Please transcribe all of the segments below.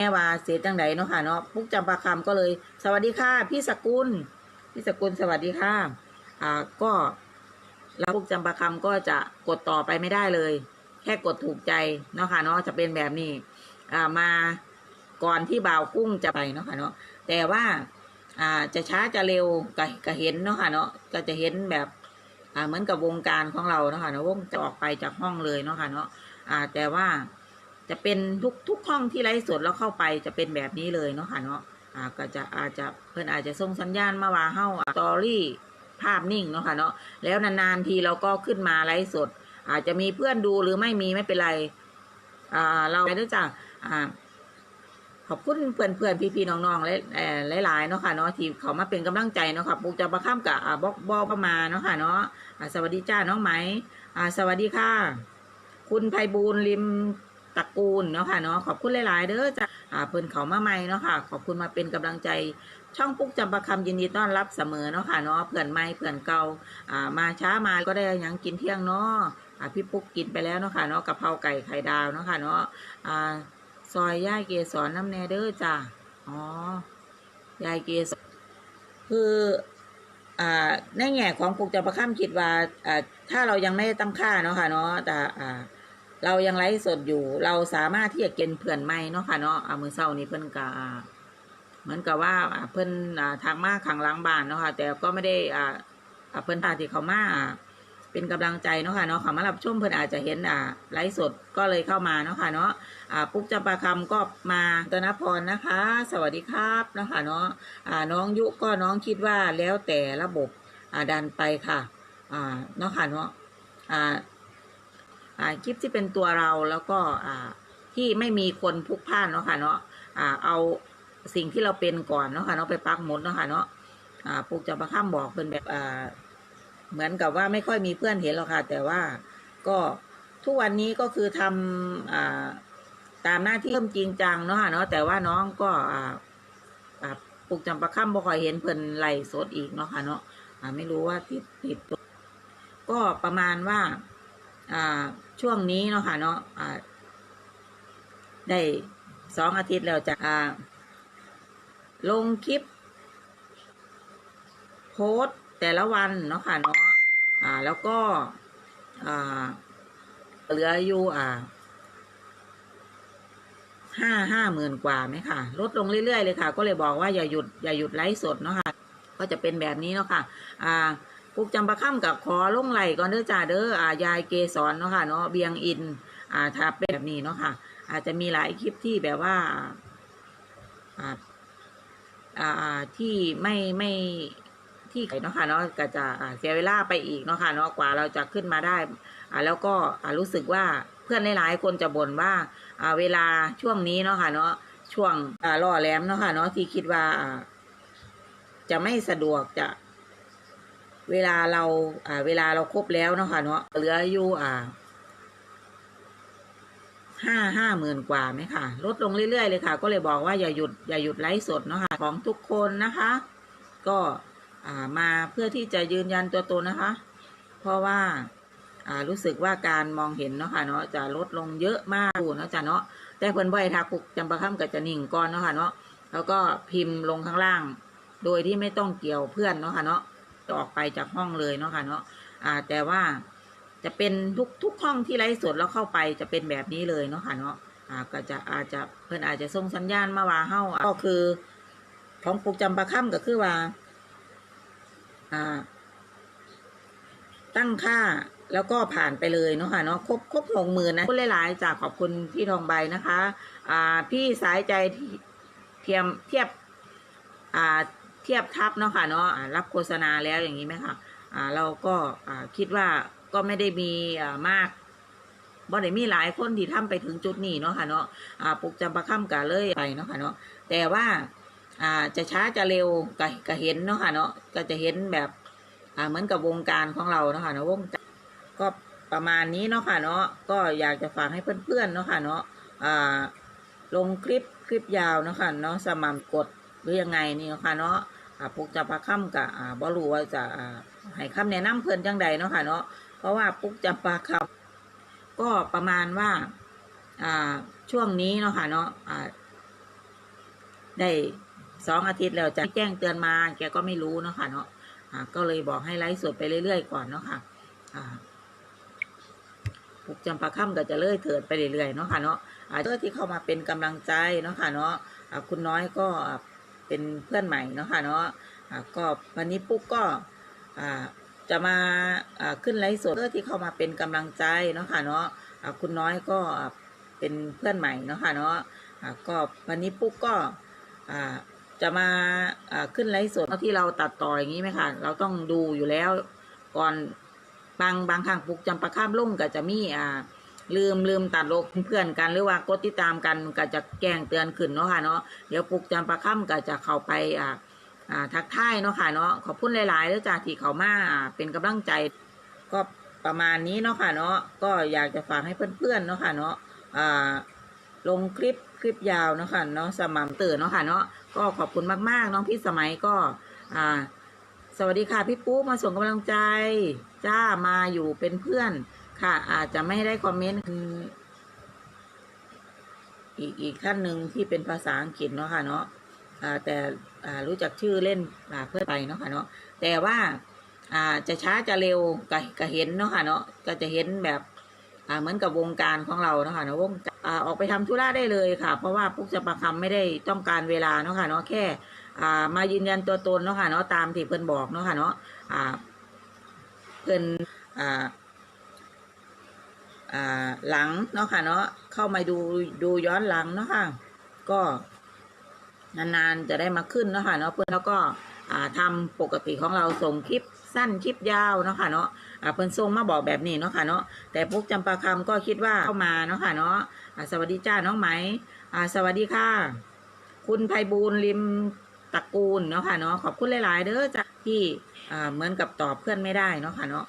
แม่ว่าเสียจังไดเนาะค่ะเนาะปุ๊กจำปาคำก็เลย สวัสดีค่ะพี่สกุลพี่สกุลสวัสดีค่ะอ่าก็แล้วปุ๊กจำปาคำก็จะกดต่อไปไม่ได้เลย แค่กดถูกใจเนาะค่ะเนาะจะเป็นแบบนี้อ่ามาก่อนที่บ่าวกุ้งจะไปเนาะค่ะเนาะแต่ว่าอ่าจะช้าจะเร็วก็ก็เห็นเนาะค่ะเนาะก็จะเห็นแบบอ่าเหมือนกับวงการของเราเนาะค่ะเนาะวงจะออกไปจากห้องเลยเนาะค่ะเนาะอ่าแต่ว่า จะเป็นทุกทุกห้องที่ไลฟ์สดแล้วเข้าไปจะเป็นแบบนี้เลยเนาะค่ะเนาะอ่าก็จะอาจจะเพื่อนอาจจะส่งสัญญาณมาว่าเฮ้าสตอรี่ภาพนิ่งเนาะค่ะเนาะแล้วนานๆทีเราก็ขึ้นมาไลฟ์สด อาจจะมีเพื่อนดูหรือไม่มีไม่เป็นไรอ่าเราไปด้วยจ้ะอ่าขอบคุณเพื่อนเพื่อนพี่พี่ๆน้องๆและเออหลายๆเนาะค่ะเนาะที่เขามาเป็นกำลังใจเนาะค่ะปลูกจะประข้ามกับอ่าบอกบอกประมาเนาะค่ะเนาะอ่าสวัสดีจ้าน้องไหมอ่าสวัสดีค่ะ คุณไพบูลริม ตระกูลเนาะค่ะเนาะขอบคุณหลายๆเด้อจาอ่าเพิ่นเขามาใหม่เนาะค่ะ ขอบคุณมาเป็นกำลังใจช่องปุ๊กจำประคำยินดีต้อนรับเสมอเนาะค่ะเนาะเพื่อนใหม่เพื่อนเก่าอ่ามาช้ามาก็ได้ยังกินเที่ยงเนาะอ่าพี่ปุ๊กกินไปแล้วเนาะค่ะเนาะกะเพราไก่ไข่ดาวเนาะค่ะเนาะอ่าซอยย่ายเกสรน้ำแนเด้อจ้ะอ๋อยายเกสรคืออ่าในแง่ของปลูกจะประข้ามคิดว่าอ่าถ้าเรายังไม่ตั้งค่าเนาะค่ะเนาะแต่อ่า เรายังไลฟ์สดอยู่ เราสามารถที่จะเกณฑ์เพื่อนใหม่เนาะค่ะเนาะเอามือเศร้านี้เพิ่อนกาเหมือนกับว่าเพิ่อ่าทางมาขังล้างบ้านเนาะค่ะแต่ก็ไม่ได้อ่าเพิ่อนพาที่เขามาอ่าเป็นกำลังใจเนาะค่ะเนาะเขามารับชมเพิ่อนอาจจะเห็นอ่าไลฟ์สดก็เลยเข้ามาเนาะค่ะเนาะอ่าปุ๊กจำปาคำก็มาตนพรนะคะ สวัสดีครับนะคะเนาะอ่าน้องยุก็น้องคิดว่าแล้วแต่ระบบอ่าดันไปค่ะอ่าเนาะค่ะเนาะอ่า คลิปที่เป็นตัวเราแล้วก็ที่ไม่มีคนพุกพ่านเนาะค่ะเนาะเอาสิ่งที่เราเป็นก่อนเนาะค่ะเนาะไปปักหมุดเนาะค่ะเนาะอ่าปุ๊กจำปาคำบอกเป็นแบบเหมือนกับว่าไม่ค่อยมีเพื่อนเห็นหรอกค่ะ แต่ว่าก็ทุกวันนี้ก็คือทำอ่าตามหน้าที่เริ่มจริงจังเนาะค่ะเนาะแต่ว่าน้องก็ปลูกจำปาค่ำบ่คอยเห็นเพิ่นไล่สดอีกเนาะค่ะเนาะไม่รู้ว่าติดติดตัวก็ประมาณว่า อ่า ช่วงนี้เนาะค่ะเนาะอ่า ได้สองอาทิตย์แล้วจะอ่า ลงคลิป โพสต์แต่ละวันเนาะค่ะเนาะอ่า แล้วก็ อ่า เหลืออยู่อ่าห้าห้าหมื่นกว่าไหมค่ะ ลดลงเรื่อยๆเลยค่ะ ก็เลยบอกว่าอย่าหยุดอย่าหยุดไลฟ์สดเนาะค่ะ ก็จะเป็นแบบนี้เนาะค่ะ อ่า ปุกจำประค่ำกับขอลงไหลก่อนเด้อจ่าเด้ออ่ายายเกสรเนาะค่ะเนาะเบียงอินอ่าถ้าเป็นแบบนี้เนาะค่ะ อาจจะมีหลายคลิปที่แบบว่าอ่าอ่าที่ไม่ไม่ที่เนาะค่ะเนาะก็จะเสียเวลาไปอีกเนาะค่ะเนาะกว่าเราจะขึ้นมาได้อ่าแล้วก็อ่ารู้สึกว่าเพื่อนหลายๆคนจะบ่นว่าอ่าเวลาช่วงนี้เนาะค่ะเนาะช่วงอ่าล่อแหลมเนาะค่ะเนาะที่คิดว่าจะไม่สะดวกจะ เวลาเราอ่าเวลาเราครบแล้วเนาะค่ะเนาะเหลืออยู่อ่าห้าห้าหมื่นกว่าไหมค่ะ ลดลงเรื่อย ๆ เลยค่ะ ก็เลยบอกว่าอย่าหยุดอย่าหยุดไลฟ์สดเนาะค่ะของทุกคนนะคะ ก็อ่ามาเพื่อที่จะยืนยันตัวตนนะคะ เพราะว่าอ่ารู้สึกว่าการมองเห็นเนาะค่ะเนาะจะลดลงเยอะมากเนาะจ้ะเนาะแต่เพิ่นบ่อยทักปุกจำปาค่ำกับจะนิ่งก่อนเนาะค่ะเนาะแล้วก็พิมพ์ลงข้างล่าง โดยที่ไม่ต้องเกี่ยวเพื่อนเนาะค่ะเนาะ ออกไปจากห้องเลยเนาะค่ะเนาะอ่า แต่ว่าจะเป็นทุกทุกห้องที่ไลฟ์สดแล้วเข้าไปจะเป็นแบบนี้เลยเนาะค่ะเนาะอ่าก็จะอาจจะเพิ่อนอาจจะส่งสัญญาณมาว่าเฮ้าก็คือของปุกจำปาค่ำก็คือว่า อ่า ตั้งค่าแล้วก็ผ่านไปเลยเนาะค่ะเนาะครบครบหกหมื่นนะคุณหลายๆจากขอบคุณพี่ทองใบนะคะ อ่า พี่สายใจเทียมเทียบ อ่า เทียบทับเนาะค่ะเนาะรับโฆษณาแล้วอย่างนี้ไหมคะอ่าเราก็อ่าคิดว่าก็ไม่ได้มีอ่ามากบ่ได้มีหลายคนที่ทำไปถึงจุดนี้เนาะค่ะเนาะอ่าปลุกจำประค่ำกะเลยไปเนาะค่ะเนาะแต่ว่าอ่าจะช้าจะเร็วก็ก็เห็นเนาะค่ะเนาะก็จะเห็นแบบอ่าเหมือนกับวงการของเราเนาะค่ะเนาะวงการก็ประมาณนี้เนาะค่ะเนาะก็อยากจะฝากให้เพื่อนๆเนาะค่ะเนาะอ่าลงคลิปคลิปยาวเนาะค่ะเนาะสม่ำกด หรือยังไงนี่เนาะค่ะเนาะปุ๊กจะพาค่ำกับอ่าบ่รู้ว่าจะอ่าให้คำแนะนำเพื่อนจังใดเนาะค่ะเนาะเพราะว่าปุ๊กจะปาค่ำก็ประมาณว่าช่วงนี้เนาะค่ะเนาะได้สองอาทิตย์แล้วจะแจ้งเตือนมาแกก็ไม่รู้เนาะค่ะเนาะก็เลยบอกให้ไลฟ์สดไปเรื่อยๆก่อนเนาะค่ะปุกจำปาค่ำก็จะเลื่อยเถิดไปเรื่อยๆเนาะค่ะเนาะอาเพื่อที่เข้ามาเป็นกำลังใจเนาะค่ะเนาะคุณน้อยก็ เป็นเพื่อนใหม่เนาะค่ะเนาะก็วันนี้ปุ๊กก็จะมาขึ้นไลฟ์สดเพื่อที่เข้ามาเป็นกำลังใจเนาะค่ะเนาะคุณน้อยก็เป็นเพื่อนใหม่เนาะค่ะเนาะก็วันนี้ปุ๊กก็จะมาขึ้นไลฟ์สดที่เราตัดต่ออย่างนี้ไหมคะเราต้องดูอยู่แล้วก่อนบางบางครั้งปลุกจำประข้ามลุ่งก็จะมีอ่า ลืมลืมตัดโลกเพื่อนกันหรือว่ากดติดตามกันก็จะแจ้งเตือนขึ้นเนาะค่ะเนาะเดี๋ยวปลุกจำประข้ามก็จะเข้าไปอ่าอ่าทักทายเนาะค่ะเนาะขอบคุณหลายๆแล้วจากที่เขามาอ่าเป็นกำลังใจก็ประมาณนี้เนาะค่ะเนาะก็อยากจะฝากให้เพื่อนๆเนาะค่ะเนาะอ่าลงคลิปคลิปยาวเนาะค่ะเนาะสม่ำตื่นเนาะค่ะเนาะก็ขอบคุณมากๆ น้องพี่สมัยก็อ่าสวัสดีค่ะพี่ปุ๊มาส่งกำลังใจ จ้ามาอยู่เป็นเพื่อน ค่ะ อาจจะไม่ได้คอมเมนต์อืมอีกอีกท่านหนึ่งที่เป็นภาษาอังกฤษเนาะค่ะเนาะแต่รู้จักชื่อเล่นเพื่อไปเนาะค่ะเนาะแต่ว่าจะช้าจะเร็วก็ก็เห็นเนาะค่ะเนาะก็จะเห็นแบบเหมือนกับวงการของเราเนาะค่ะเนาะวงการอออกไปทำธุระได้เลยค่ะ เพราะว่าพวกจะประคำไม่ได้ต้องการเวลาเนาะค่ะเนาะแค่มายืนยันตัวตนเนาะค่ะเนาะตามที่เพิ่อนบอกเนาะค่ะเนาะเพิ่นอ่าอ่า หลังเนาะค่ะเนาะเข้ามาดูดูย้อนหลังเนาะค่ะ ก็นานๆจะได้มาขึ้นเนาะค่ะเนาะเพื่อนแล้วก็อ่าทำปกติของเราส่งคลิปสั้นคลิปยาวเนาะค่ะเนาะเพิ่นส่งมาบอกแบบนี้เนาะค่ะเนาะแต่พวกจำปาคำก็คิดว่าเข้ามาเนาะค่ะเนาะสวัสดีจ้าน้องไหมสวัสดีค่ะ คุณไพบูลริมตระกูลเนาะค่ะเนาะขอบคุณหลาย ๆ เด้อจ้ะที่เหมือนกับตอบเพื่อนไม่ได้เนาะค่ะเนาะ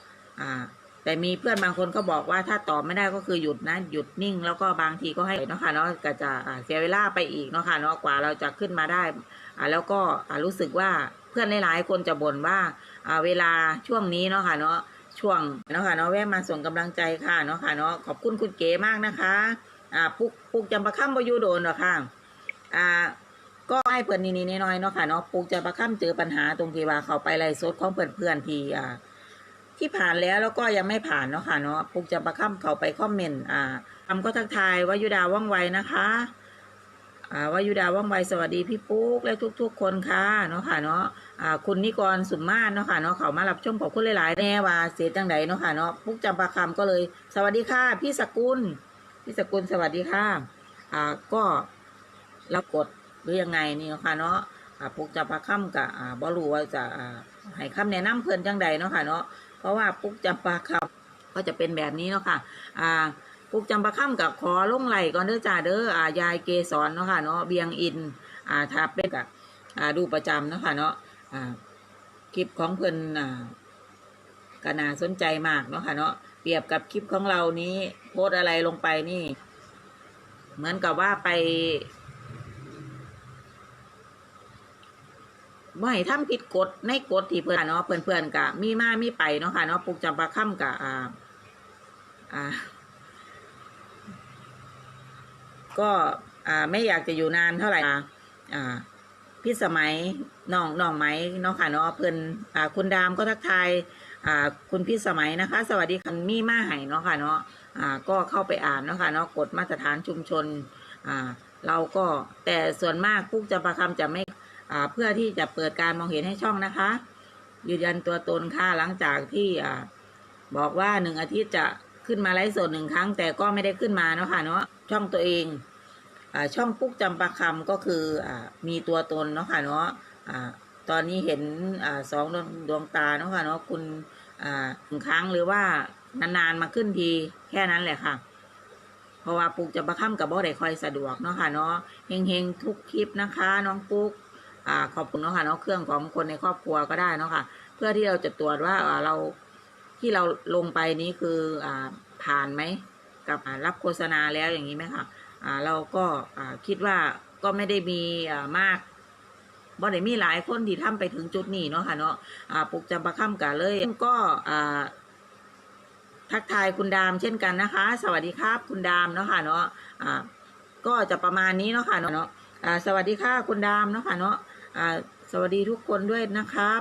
แต่มีเพื่อนบางคนก็บอกว่าถ้าตอบไม่ได้ก็คือหยุดนะหยุดนิ่ง แล้วก็บางทีก็ให้เนาะค่ะเนาะก็จะเสียเวลาไปอีกเนาะค่ะเนาะกว่าเราจะขึ้นมาได้อ่าแล้วก็อ่ารู้สึกว่าเพื่อนหลายๆคนจะบ่นว่าอ่าเวลาช่วงนี้เนาะค่ะเนาะช่วงเนาะค่ะเนาะแวะมาส่งกำลังใจค่ะเนาะค่ะเนาะขอบคุณคุณเก๋มากนะคะอ่าปุกปุกจำประค่ำบอยูโดนหรอค่ะอ่าก็ให้เพื่อนนี่ๆน้อยๆเนาะค่ะเนาะปลูกจะประค่ำเจอปัญหาตรงที่ว่าเขาไปไล่สดของเพื่อนเพื่อนๆที่อ่า ที่ผ่านแล้วแล้วก็ยังไม่ผ่านเนาะค่ะเนาะปลูกจะประค่ำเขาไปคอมเมนต์อ่าทำก็ทักทายว่ายุดาว่องไวนะคะอ่าว่ายุดาว่องไวสวัสดีพี่ปุ๊กและทุก ๆ คนค่ะเนาะค่ะเนาะอ่าคุณนิกรสุมมาศเนาะค่ะเนาะเขามารับชมขอบคุณหลายๆแน่ว่าเสียจังใดเนาะค่ะเนาะปุ๊กจำปาคำก็เลย สวัสดีค่ะ พี่สกุลพี่สกุลสวัสดีค่ะอ่าก็รับกดหรือยังไงนี่เนาะค่ะเนาะอ่าปุ๊กจำปาคำกับอ่าบ่รู้ว่าจะอ่าให้คำแนะนำเพื่อนจังใดเนาะค่ะเนาะ เพราะว่าปุ๊กจำปาคำก็จะเป็นแบบนี้เนาะค่ะ อ่าปลูกจำปาคำกับขอลงไหลก่อนเด้อจ้าเด้ออ่ายายเกสรเนาะค่ะเนาะเบียงอิน อ่าถ้าเป็นกับอ่าดูประจำเนาะค่ะเนาะอ่าคลิปของเพิ่นอ่าก็น่าสนใจมากเนาะค่ะเนาะเปรียบกับคลิปของเรานี้โพสอะไรลงไปนี่ เหมือนกับว่าไป บ่ให้ทำผิดกฎในกฎที่เพื่อนเนาะเพื่อนๆกะมีมามีไปเนาะค่ะเนาะปลูกจำปาค่ำกะอ่าอ่า ก็อ่าไม่อยากจะอยู่นานเท่าไหร่อ่าอ่าพี่สมัยน้องน้องไหมเนาะค่ะเนาะเพื่อนอ่าคุณดามก็ทักทายอ่าคุณพี่สมัยนะคะ สวัสดีค่ะมีมาให้เนาะค่ะเนาะอ่าก็เข้าไปอ่านเนาะค่ะเนาะกฎมาตรฐานชุมชนอ่าเราก็แต่ส่วนมากพวกจะประคำจะไม่ เพื่อที่จะเปิดการมองเห็นให้ช่องนะคะ ยืนยันตัวตนค่ะหลังจากที่บอกว่าหนึ่งอาทิตย์จะขึ้นมาไลฟ์สดหนึ่งครั้ง แต่ก็ไม่ได้ขึ้นมาเนาะค่ะเนาะช่องตัวเองอช่องปุ๊กจำปาคำก็คืออมีตัวตนเนาะค่ะเนาะตอนนี้เห็นอสองดวงดวงตาเนาะค่ะเนาะคุณหนึ่งครั้งหรือว่านานๆมาขึ้นทีแค่นั้นแหละค่ะเพราะว่าปุ๊กจำปาคำกับบ่ได้คอยสะดวกเนาะค่ะเนาะเฮงๆทุกคลิปนะคะ น้องปุ๊ก ขอบคุณเนาะค่ะเนาะเครื่องของคนในครอบครัวก็ได้เนาะค่ะเพื่อที่เราจะตรวจว่าเราที่เราลงไปนี้คืออ่าผ่านไหมกับรับโฆษณาแล้วอย่างนี้ไหมคะอ่าเราก็อ่าคิดว่าก็ไม่ได้มีอ่ามากบ่ได้มีหลายคนที่ทำไปถึงจุดนี้เนาะค่ะเนาะอ่าปลูกจำปาค่ำกันเลยก็อ่าทักทายคุณดามเช่นกันนะคะ สวัสดีครับคุณดามเนาะค่ะเนาะอ่าก็จะประมาณนี้เนาะค่ะเนาะอ่าสวัสดีค่ะคุณดามเนาะค่ะเนาะ สวัสดีทุกคนด้วยนะครับ